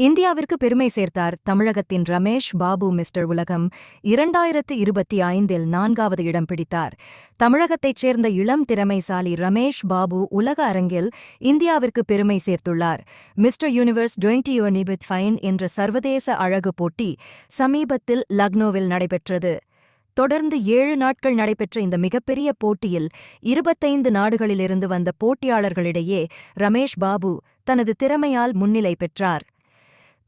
இந்தியாவிற்கு பெருமை சேர்த்தார் தமிழகத்தின் ரமேஷ் பாபு மிஸ்டர் உலகம். இரண்டாயிரத்து இருபத்தி ஐந்தில் நான்காவது இடம் பிடித்தார். தமிழகத்தைச் சேர்ந்த இளம் திறமைசாலி ரமேஷ் பாபு உலக அரங்கில் இந்தியாவிற்கு பெருமை சேர்த்துள்ளார். மிஸ்டர் யூனிவர்ஸ் டுவெண்டி யூனிபித் ஃபைன் என்ற சர்வதேச அழகு போட்டி சமீபத்தில் லக்னோவில் நடைபெற்றது. தொடர்ந்து ஏழு நாட்கள் நடைபெற்ற இந்த மிகப்பெரிய போட்டியில் இருபத்தைந்து நாடுகளிலிருந்து வந்த போட்டியாளர்களிடையே ரமேஷ் பாபு தனது திறமையால் முன்னிலை பெற்றார்.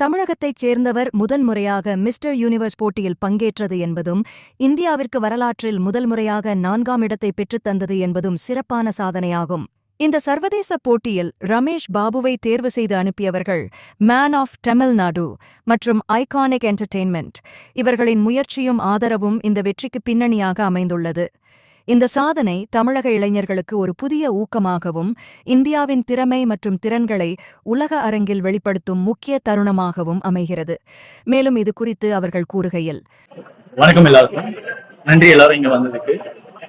தமிழகத்தைச் சேர்ந்தவர் முதன்முறையாக மிஸ்டர் யூனிவர்ஸ் போட்டியில் பங்கேற்றது என்பதும் இந்தியாவிற்கு வரலாற்றில் முதல் முறையாக நான்காம் இடத்தை பெற்றுத் தந்தது என்பதும் சிறப்பான சாதனையாகும். இந்த சர்வதேச போட்டியில் ரமேஷ் பாபுவை தேர்வு செய்து அனுப்பியவர்கள் மேன் ஆஃப் தமிழ்நாடு மற்றும் ஐகானிக் என்டர்டெயின்மெண்ட் இவர்களின் முயற்சியும் ஆதரவும் இந்த வெற்றிக்கு பின்னணியாக அமைந்துள்ளது. இந்த சாதனை தமிழக இளைஞர்களுக்கு ஒரு புதிய ஊக்கமாகவும் இந்தியாவின் திறமை மற்றும் திறன்களை உலக அரங்கில் வெளிப்படுத்தும் முக்கிய தருணமாகவும் அமைகிறது. மேலும் இது குறித்து அவர்கள் கூறுகையில். வணக்கம் எல்லாருக்கும். நன்றி எல்லாரும் இங்க வந்ததுக்கு.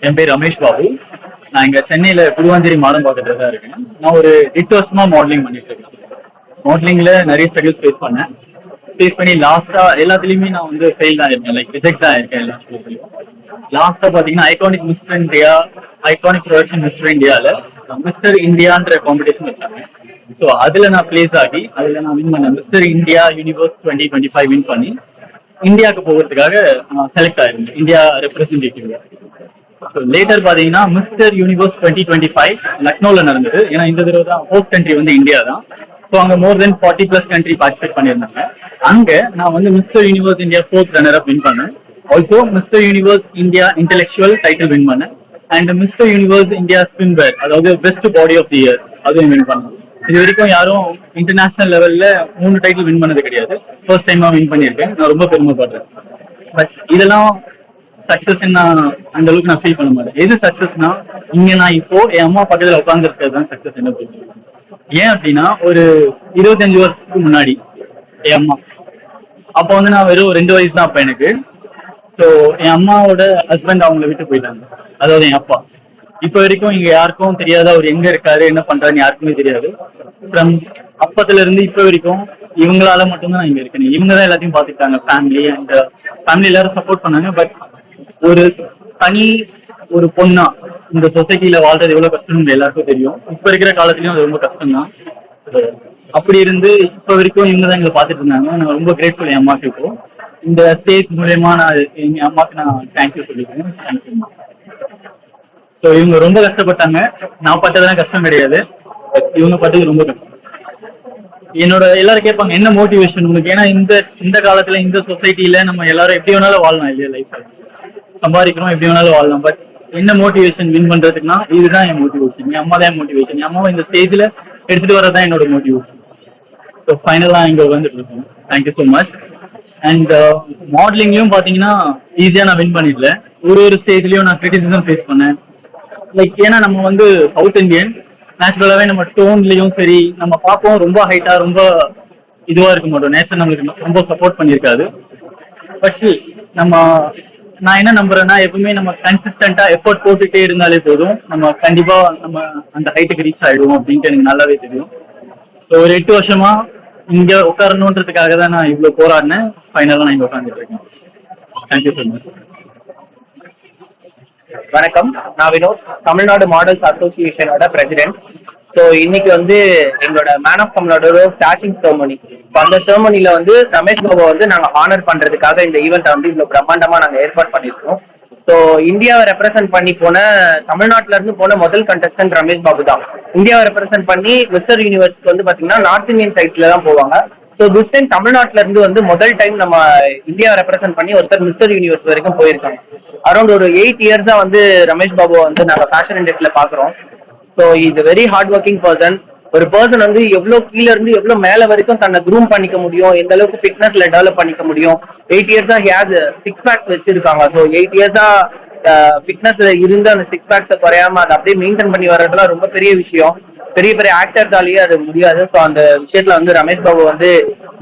என் பேர் ரமேஷ் பாபு. நான் இங்க சென்னையில குருவாஞ்சேரி மாடம்பாக்கத்துல தான் இருக்கேன். நான் ஒரு எட்டு வருஷமா மாடலிங் பண்ணிட்டு இருக்கேன். மாடலிங்ல நிறைய ஸ்ட்ரகிள்ஸ் ஃபேஸ் பண்ணேன். ஃபேஸ் பண்ணி லாஸ்டா எல்லாத்துலயுமே நான் வந்து ஃபெயில் தான் இருக்கேன். லைக் ரிஜெக்ட் தான் இருக்கேன் எல்லா ஸ்கூல்ஸ்லயும் லாஸ்டா பாத்தீங்கன்னா iconic mister India iconic production mister இந்தியால மிஸ்டர் இந்தியான்ற காம்படிஷன் வச்சாங்க. ஸோ அதுல நான் பிளேஸ் ஆகி அதுல நான் வின் பண்ணேன் mister India universe twenty twenty five win பண்ணி இந்தியாவுக்கு போகிறதுக்காக செலக்ட் ஆயிருந்தேன். இந்தியா ரெப்ரஸன்டேட்டிவ் ஸோ லேட்டர் பார்த்தீங்கன்னா mister universe twenty twenty five லக்னோவில் நடந்தது. ஏன்னா இந்த தடவை தான் ஹோஸ்ட் கண்ட்ரி வந்து இந்தியா தான். ஸோ அங்கே more than forty plus country participate பண்ணியிருந்தாங்க. அங்கே நான் வந்து mister universe India fourth runner up win பண்ணேன். Also mister universe India intellectual title win பண்ணேன் and mister universe India swimwear அதாவது best body of the year அதுவும் win பண்ணேன் இது வரைக்கும் யாரும் இன்டர்நேஷனல் லெவல்ல மூணு டைட்டில் வின் பண்ணது கிடையாது. ஃபர்ஸ்ட் டைமாக வின் பண்ணியிருக்கேன். நான் ரொம்ப பெருமைப்படுறேன். பட் இதெல்லாம் சக்சஸ் நான் அந்த அளவுக்கு நான் ஃபீல் பண்ண மாட்டேன். எது சக்சஸ்னா இங்க நான் இப்போ என் அம்மா பக்கத்துல உட்காந்துருக்கிறது தான் சக்சஸ் என்ன புரியும் ஏன் அப்படின்னா ஒரு இருபத்தஞ்சு வருஷத்துக்கு முன்னாடி என் அம்மா. அப்போ வந்து நான் வெறும் ரெண்டு வயசு தான் அப்ப எனக்கு. ஸோ என் அம்மாவோட ஹஸ்பண்ட் அவங்கள விட்டு போயிட்டாங்க. அதாவது என் அப்பா. இப்போ வரைக்கும் இங்க யாருக்கும் தெரியாத அவர் எங்க இருக்காரு என்ன பண்றாருன்னு யாருக்குமே தெரியாது. ஃப்ரம் அப்பத்துல இருந்து இப்போ வரைக்கும் இவங்களால மட்டும்தான் நான் இங்க இருக்கேன். இவங்க தான் எல்லாத்தையும் பாத்துக்கிட்டாங்க ஃபேமிலி அண்ட் ஃபேமிலி uh, எல்லாரும் சப்போர்ட் பண்ணாங்க. பட் ஒரு தனி ஒரு பொண்ணா இந்த சொசைட்டில வாழ்றது எவ்வளவு கஷ்டம்னு எல்லாருக்கும் தெரியும். இப்ப இருக்கிற காலத்துலயும் அது ரொம்ப கஷ்டம் தான் அப்படி இருந்து இப்ப வரைக்கும் இவங்க தான் எங்களை பாத்துட்டு இருந்தாங்க. நான் ரொம்ப கிரேட்ஃபுல் என் அம்மாக்கு இப்போ. இந்த ஸ்டேஜ் மூலயமா நான் எங்க அம்மாக்கு நான் தேங்க்யூ சொல்லிக்கிறேன். தேங்க்யூ ஸோ இவங்க ரொம்ப கஷ்டப்பட்டாங்க. நான் பட்டதெல்லாம் கஷ்டம் கிடையாது. இவங்க பட்டது ரொம்ப கஷ்டம். என்னோட எல்லாரும் கேட்பாங்க என்ன மோட்டிவேஷன் உங்களுக்கு ஏன்னா இந்த இந்த காலத்துல இந்த சொசைட்டில நம்ம எல்லாரும் எப்படி வேணாலும் வாழலாம் இல்லையா லைஃப் சம்பாதிக்கிறோம் எப்படி வேணாலும் வாழலாம். பட் என்ன மோட்டிவேஷன் வின் பண்றதுக்குன்னா இதுதான் என் மோட்டிவேஷன் என் அம்மா தான் என் மோட்டிவேஷன் என் அம்மாவை இந்த ஸ்டேஜ்ல எடுத்துட்டு வரதான் என்னோட மோட்டிவேஷன் ஸோ ஃபைனலாக இங்கே வந்துட்டு இருக்கோம். Thank you so much and மாடலிங்லயும் uh, பார்த்தீங்கன்னா ஈஸியாக நான் வின் பண்ணிடல ஒரு ஒரு ஸ்டேஜ்லயும் நான் கிரிட்டிசிசம் ஃபேஸ் பண்ணேன். லைக் ஏன்னா நம்ம வந்து சவுத் இந்தியன் நேச்சுரலாகவே நம்ம டோன்லேயும் சரி நம்ம பார்ப்போம் ரொம்ப ஹைட்டாக ரொம்ப இதுவாக இருக்க மாட்டோம். நேச்சர் நம்மளுக்கு ரொம்ப சப்போர்ட் பண்ணியிருக்காது. பட் நம்ம நான் என்ன நம்புறேன்னா எப்பவுமே நம்ம கன்சிஸ்டண்டா எஃபோர்ட் போட்டுட்டே இருந்தாலே போதும். நம்ம கண்டிப்பா நம்ம அந்த ஹைட்டுக்கு ரீச் ஆயிடுவோம் அப்படின்ட்டு எனக்கு நல்லாவே தெரியும். ஸோ ஒரு எட்டு வருஷமா இங்க உட்காரணுன்றதுக்காக தான் நான் இவ்வளவு போராடினேன் ஃபைனலா நான் இங்க உட்காந்துட்டு இருக்கேன். தேங்க்யூ ஸோ மச் வணக்கம். நான் வினோத் தமிழ்நாடு மாடல்ஸ் அசோசியேஷனோட பிரசிடென்ட் ஸோ இன்னைக்கு வந்து எங்களோட மேன் ஆஃப் தமிழோட ஸ்டாஷிங் செர்மனி ஸோ அந்த செர்மனில வந்து ரமேஷ் பாபா வந்து நாங்கள் ஹானர் பண்றதுக்காக இந்த ஈவெண்ட்டை வந்து இவ்வளோ பிரம்மாண்டமா நாங்கள் ஏற்பாடு பண்ணியிருக்கோம். ஸோ இந்தியாவை ரெப்ரசென்ட் பண்ணி போன தமிழ்நாட்டில இருந்து போன முதல் கண்டஸ்டன்ட் ரமேஷ் பாபு தான். இந்தியாவை ரெப்ரசென்ட் பண்ணி மிஸ்டர் யூனிவர்ஸ்க்கு வந்து பாத்தீங்கன்னா நார்த் இந்தியன் சைட்ல தான் போவாங்க. ஸோ திஸ் டைம் தமிழ்நாட்டுல இருந்து வந்து முதல் டைம் நம்ம இந்தியாவை ரெப்ரசென்ட் பண்ணி ஒருத்தர் மிஸ்டர் யூனிவர்ஸ் வரைக்கும் போயிருக்காங்க. அரௌண்ட் ஒரு எயிட் இயர்ஸா வந்து ரமேஷ் பாபுவை வந்து நாங்கள் ஃபேஷன் இண்டஸ்ட்ரியில பாக்குறோம். ஸோ இது வெரி ஹார்ட் ஒர்க்கிங் பர்சன் ஒரு பர்சன் வந்து எவ்வளோ கீழ இருந்து எவ்வளோ மேல வரைக்கும் தன்னை க்ரூம் பண்ணிக்க முடியும் எந்த அளவுக்கு ஃபிட்னஸ்ல டெவலப் பண்ணிக்க முடியும். எயிட் இயர்ஸா ஹேஸ் சிக்ஸ் பேக்ஸ் வச்சிருக்காங்க. ஸோ எயிட் இயர்ஸா ஃபிட்னஸ்ல இருந்து அந்த சிக்ஸ் பேக்ஸை குறையாம அதை அப்படியே மெயின்டைன் பண்ணி வர்றதுலாம் ரொம்ப பெரிய விஷயம். பெரிய பெரிய ஆக்டர்ஸாலேயே அது முடியாது. ஸோ அந்த விஷயத்துல வந்து ரமேஷ் பாபு வந்து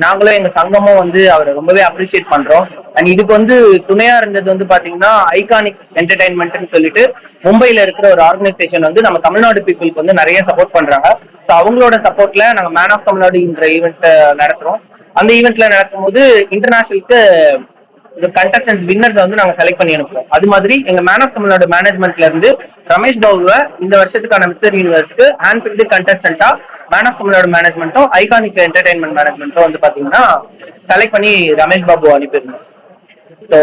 நாங்களும் எங்க சங்கமும் வந்து அவரை ரொம்பவே அப்ரிஷியேட் பண்றோம். அண்ட் இதுக்கு வந்து துணையா இருந்தது வந்து பாத்தீங்கன்னா ஐகானிக் என்டர்டைன்மெண்ட்னு சொல்லிட்டு மும்பையில இருக்கிற ஒரு ஆர்கனைசேஷன் வந்து நம்ம தமிழ்நாடு பீப்புளுக்கு வந்து நிறைய சப்போர்ட் பண்றாங்க. ஸோ அவங்களோட சப்போர்ட்ல நாங்க மேன் ஆஃப் தமிழ்நாடு என்ற ஈவெண்ட் நடத்துறோம். அந்த ஈவெண்ட்ல நடக்கும்போது இன்டர்நேஷனலுக்கு கண்டஸ்டன்ஸ் வின்னர்ஸ் வந்து நாங்க செலக்ட் பண்ணி அனுப்புவோம் அது மாதிரி எங்க மேன் ஆஃப் தமிழ்நாடு மேனேஜ்மெண்ட்ல இருந்து ரமேஷ் பாபுவை இந்த வருஷத்துக்கான மிஸ்டர் யூனிவர்ஸ்க்கு ஹேண்ட் பிக்டு கண்டஸ்டண்டா மேன் ஆஃப் தமிழ்நாடு மேனேஜ்மெண்ட்டும் ஐகானிக் என்டர்டைன்மெண்ட் மேனேஜ்மெண்ட்டும் வந்து பாத்தீங்கன்னா செலக்ட் பண்ணி ரமேஷ் பாபு அனுப்பியிருந்தோம். ஸோ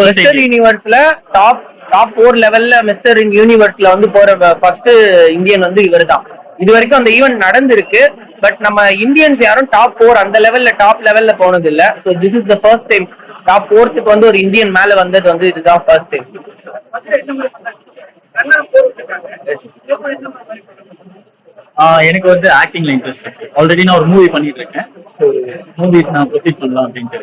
மிஸ்டர் யூனிவர்ஸ்ல டாப் டாப் ஃபோர் லெவல்ல மிஸ்டர் யூனிவர்ஸ்ல வந்து போற ஃபர்ஸ்ட் இந்தியன் வந்து இவர் தான் இது வரைக்கும் அந்த ஈவெண்ட் நடந்திருக்கு பட் நம்ம இந்தியன்ஸ் யாரும் டாப் ஃபோர் அந்த லெவல்ல டாப் லெவல்ல போனது இல்ல so this is the first time top ஃபோர்த்துக்கு வந்து ஒரு இந்தியன் மேல வந்தது வந்து இதுதான் ஃபர்ஸ்ட் டைம் எனக்கு வந்து ஆக்டிங்ல இன்ட்ரெஸ்ட் இருக்கு. ஆல்ரெடி நான் ஒரு மூவி பண்ணிட்டு இருக்கேன். ஸோ மூவிஸ் நான் ப்ரொசீட் பண்ணலாம் அப்படின்ட்டு